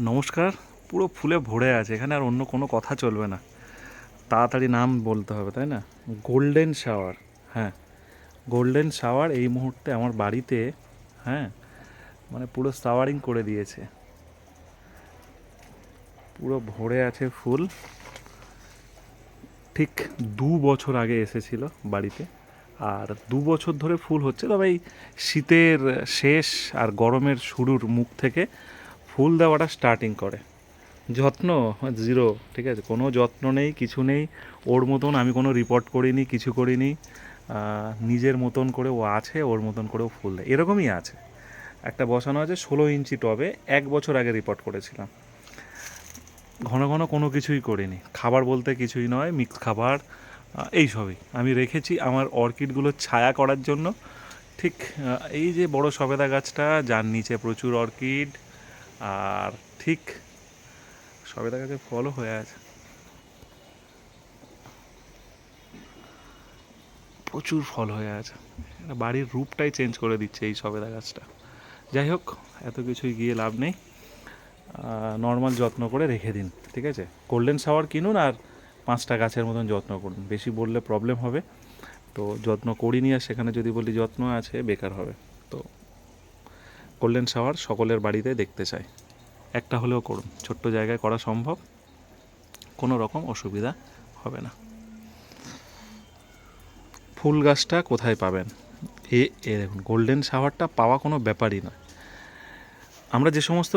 নমস্কার, পুরো ফুলে ভরে আছে, এখানে আর অন্য কোনো কথা চলবে না। তাড়াতাড়ি নাম বলতে হবে, তাই না? গোল্ডেন শাওয়ার হ্যাঁ। গোল্ডেন শাওয়ার এই মুহূর্তে আমার বাড়িতে হ্যাঁ মানে পুরো শাওয়ারিং করে দিয়েছে। পুরো ভরে আছে ফুল। ঠিক দু বছর আগে এসেছিল বাড়িতে, আর দু বছর ধরে ফুল হচ্ছে, তবে এই শীতের শেষ আর গরমের শুরুর মুখ থেকে ফুল দেওয়াটা স্টার্টিং করে। যত্ন জিরো ঠিক আছে? কোনো যত্ন নেই কিছু নেই। ওর মতন আমি কোনো রিপোর্ট করিনি কিছু করিনি। নিজের মতন করে ও আছে ওর মতন করেও ফুল দেয়। এরকমই আছে। একটা বসানো আছে ষোলো ইঞ্চি টবে এক বছর আগে রিপোর্ট করেছিলাম। ঘন ঘন কোনো কিছুই করিনি। খাবার বলতে কিছুই নয় মিক্স খাবার আহ, এই সবই। আমি রেখেছি আমার অর্কিডগুলো ছায়া করার জন্য। ঠিক এই যে বড় সবেদা গাছটা যার নিচে প্রচুর অর্কিড আর ঠিক সবেদা গাছে ফলও হয়ে আছে। প্রচুর ফল হয়ে আছে। বাড়ির রূপটাই চেঞ্জ করে দিচ্ছে এই সবেদা গাছটা। যাই হোক, এত কিছুই গিয়ে লাভ নেই। নর্মাল যত্ন করে রেখে দিন, ঠিক আছে? গোল্ডেন শাওয়ার কিনুন আর পাঁচটা গাছের মতন যত্ন করুন। বেশি বললে প্রবলেম হবে। তো যত্ন করিনি আর সেখানে যদি বলি যত্ন আছে, বেকার হবে। তো গোল্ডেন শাওয়ার সকলের বাড়িতে দেখতে চাই একটা হলেও করুন, ছোট্ট জায়গায় করা সম্ভব, কোনো রকম অসুবিধা হবে না। ফুল গাছটা কোথায় পাবেন? এ এ দেখুন, গোল্ডেন শাওয়ারটা পাওয়া কোনো ব্যাপারই না আমরা যে সমস্ত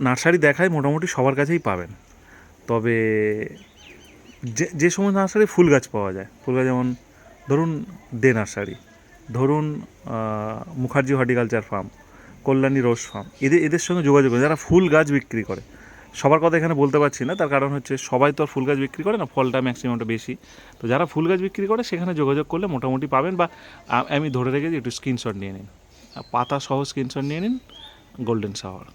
নার্সারি দেখাই মোটামুটি সবার কাছেই পাবেন। তবে যে যে সমস্ত নার্সারি ফুল গাছ পাওয়া যায়, ফুল গাছ যেমন ধরুন দে নার্সারি, ধরুন Mukherjee horticulture farm Kalyani rose farm এদের এদের সঙ্গে যোগাযোগ করে, যারা ফুল গাছ বিক্রি করে। সবার কথা এখানে বলতে পারছি না, তার কারণ হচ্ছে সবাই তো আর ফুল গাছ বিক্রি করে না, ফলটা ম্যাক্সিমামটা বেশি। তো যারা ফুল গাছ বিক্রি করে, সেখানে যোগাযোগ করলে মোটামুটি পাবেন বা আমি ধরে রেখেছি, একটু স্ক্রিনশট নিয়ে নিন। পাতা সহ স্ক্রিনশট নিয়ে নিন গোল্ডেন শাওয়ার